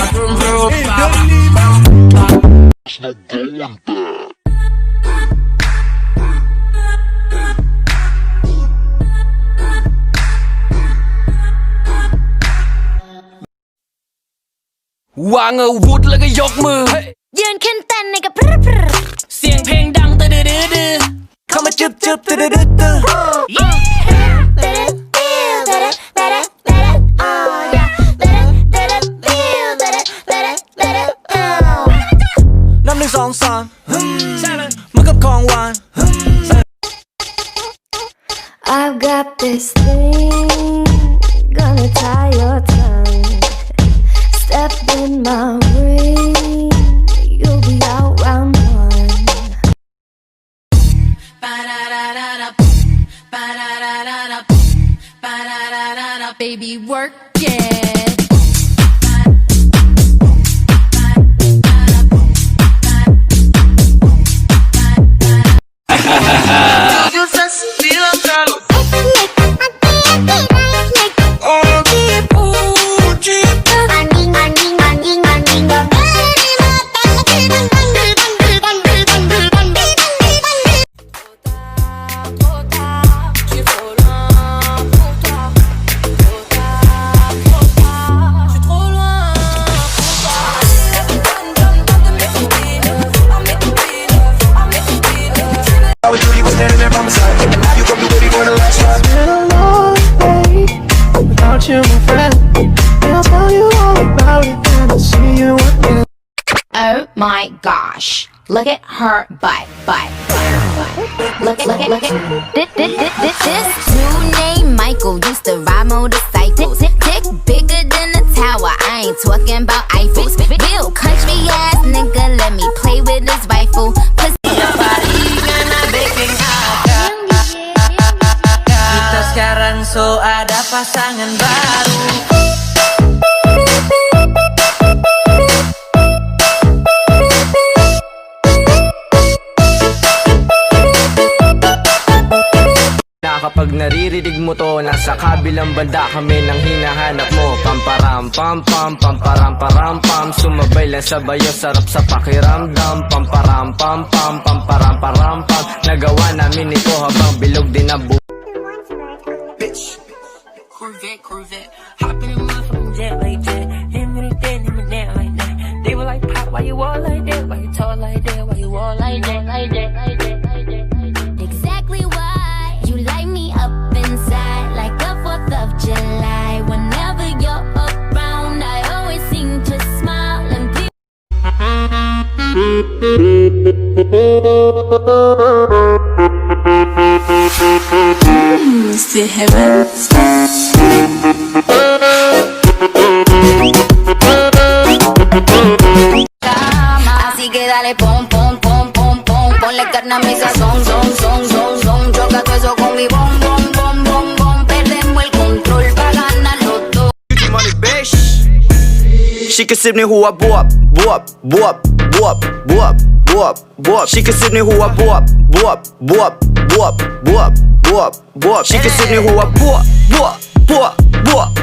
There's no going back. Wang ở wood là cái giọt mưa ยืนขึ้นเต้นในกระพริบเสียงเพลงดังตะดือดือดือเข้ามาจึบจึบตะดือดือดือ is on sun Mug Kong wine I've got this thing Gonna tie your tongue. Step in my ring You'll be out round one. Baby work it. My gosh. Look at her butt, butt, butt, butt. Look, look at, look at. This, this, this, this, this dude named Michael used to ride motorcycles. Dick, dick bigger than a tower. I ain't talking about Eiffels. Real country ass nigga, let me play with his rifle. Pussy Kita sekarang so ada pasangan baru kapag naririnig mo to Nasa kabilang banda kami nang hinahanap mo. Pamparam pam pam pamparam param pam. Sumabay lang sa bayo sarap sa pakiramdam. Pamparam pam pam pamparam param pam. Nagawa namin ito habang bilog din ang buhay Corvette, Corvette. Hop in the motherfucking jet like that. Así que dale pom pom pom pom pom. Ponle carne a mi sazón son son son son. Choca todo eso con mi bom bom bom bom bom. Perdemos el control para todo money, bitch. She can sip me who I bought, bought, bought, bought, bought, bought, bought. She can sip me who I bought, bought, bought, bought, bought, bought, bought. She can sip me who I bought, bought, bought, bought,